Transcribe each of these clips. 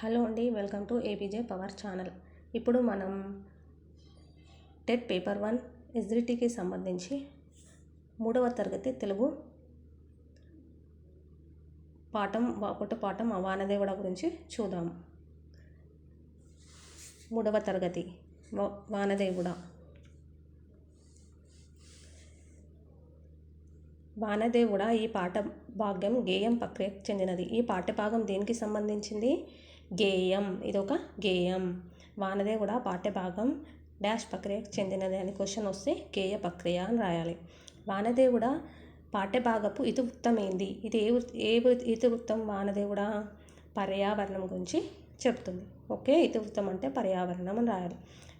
Hello అండి welcome to APJ power channel. ఇప్పుడు మనం టెట్ పేపర్ వన్ ఎస్జిటికి సంబంధించి మూడవ తరగతి తెలుగు పాఠం ఒకటి పాఠం వానదేవుడ గురించి చూద్దాం. మూడవ తరగతి వానదేవుడ. వానదేవుడ ఈ పాఠ భాగ్యం గేయం ప్రక్రియకు చెందినది. ఈ పాఠ్యభాగం దేనికి సంబంధించింది? గేయం. ఇదొక గేయం. వానదేవుడ పాఠ్యభాగం. డాష్ ప్రక్రియకు చెందినది అని క్వశ్చన్ వస్తే గేయ ప్రక్రియ అని రాయాలి. వానదేవుడ పాఠ్యభాగపు ఇతివృత్తం ఏంది ఇది ఏ ఏ ఇతివృత్తం వానదేవుడ పర్యావరణం గురించి చెప్తుంది. ఓకే ఇతివృత్తం అంటే పర్యావరణం అని రాయాలి.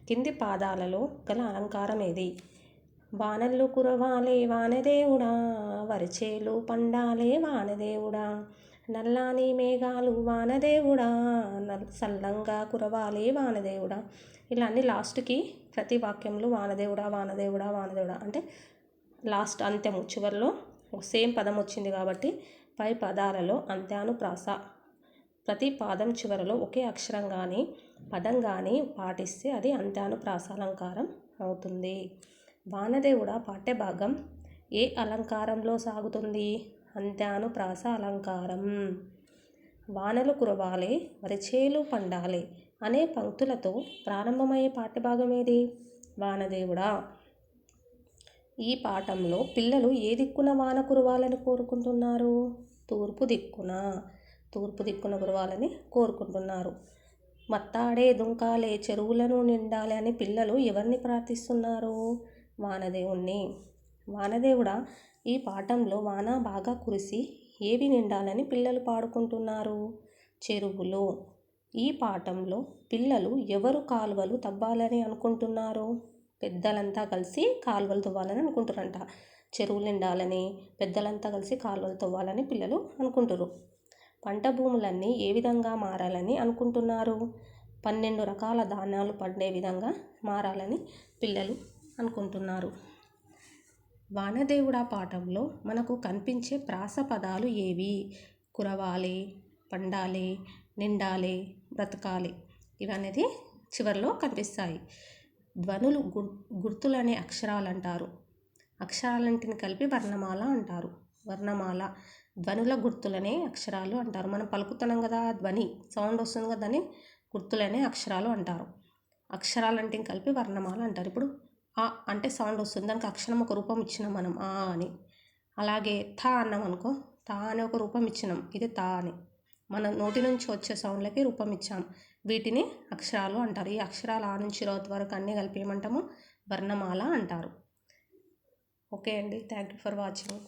కింది పాదాలలో గల అలంకారం ఏది? వానల్లు కురవాలే వానదేవుడా వరిచేలు పండాలే వానదేవుడా నల్లాని మేఘాలు వానదేవుడా సల్లంగా కురవాలి వానదేవుడా. ఇలా అన్ని లాస్ట్కి ప్రతి వాక్యంలో వానదేవుడా వానదేవుడా వానదేవుడా అంటే లాస్ట్ అంత్యము చివరిలో సేమ్ పదం వచ్చింది కాబట్టి పై పదాలలో అంత్యానుప్రాస. ప్రతి పాదం చివరలో ఒకే అక్షరం కానీ పదం కానీ పాటిస్తే అది అంత్యాను ప్రాసాలంకారం అవుతుంది. వానదేవుడ పాఠ్యభాగం ఏ అలంకారంలో సాగుతుంది? అంత్యానుప్రాస అలంకారం వానలు కురవాలి వరిచేలు పండాలి అనే పంక్తులతో ప్రారంభమయ్యే పాఠ్యభాగం ఏది వానదేవుడా! ఈ పాఠంలో పిల్లలు ఏ దిక్కున వాన కురవాలని కోరుకుంటున్నారు? తూర్పు దిక్కున. తూర్పు దిక్కున కురవాలని కోరుకుంటున్నారు. మత్తాడే దుంకాలే చెరువులను నిండాలి అని పిల్లలు ఎవరిని ప్రార్థిస్తున్నారు? వానదేవుణ్ణి. వానదేవుడా ఈ పాఠంలో వాన బాగా కురిసి ఏవి నిండాలని పిల్లలు పాడుకుంటున్నారు? చెరువులు. ఈ పాఠంలో పిల్లలు ఎవరు కాలువలు తవ్వాలని అనుకుంటున్నారు? పెద్దలంతా కలిసి కాలువలు తవ్వాలని అనుకుంటారంట చెరువులు నిండాలని పెద్దలంతా కలిసి కాలువలు తవ్వాలని పిల్లలు అనుకుంటారు పంట భూములన్నీ ఏ విధంగా మారాలని అనుకుంటున్నారు? పన్నెండు రకాల ధాన్యాలు పండే విధంగా మారాలని పిల్లలు అనుకుంటున్నారు. వానదేవుడ పాఠంలో మనకు కనిపించే ప్రాస పదాలు ఏవి? కురవాలి పండాలి నిండాలి బ్రతకాలి ఇవనేది చివరిలో కనిపిస్తాయి. ధ్వనులు గు గుర్తులనే అక్షరాలు అంటారు అక్షరాలంటిని కలిపి వర్ణమాల అంటారు. వర్ణమాల ధ్వనుల గుర్తులనే అక్షరాలు అంటారు. మనం పలుకుతున్నాం కదా ధ్వని సౌండ్ వస్తుంది కదా అని గుర్తులనే అక్షరాలు అంటారు. అక్షరాలంటిని కలిపి వర్ణమాల అంటారు. ఇప్పుడు ఆ అంటే సౌండ్ వస్తుంది. దానికి అక్షరం ఒక రూపం ఇచ్చినాం మనం ఆ అని. అలాగే థా అన్నాం అనుకో తా అనే ఒక రూపం ఇచ్చినాం. ఇది తా అని. మన నోటి నుంచి వచ్చే సౌండ్లకి రూపం ఇచ్చాం. వీటిని అక్షరాలు అంటారు. ఈ అక్షరాలు ఆ నుంచి రోత్ వరకు అన్నీ కలిపి ఏమంటాము? వర్ణమాల అంటారు. ఓకే అండి. Thank you for watching.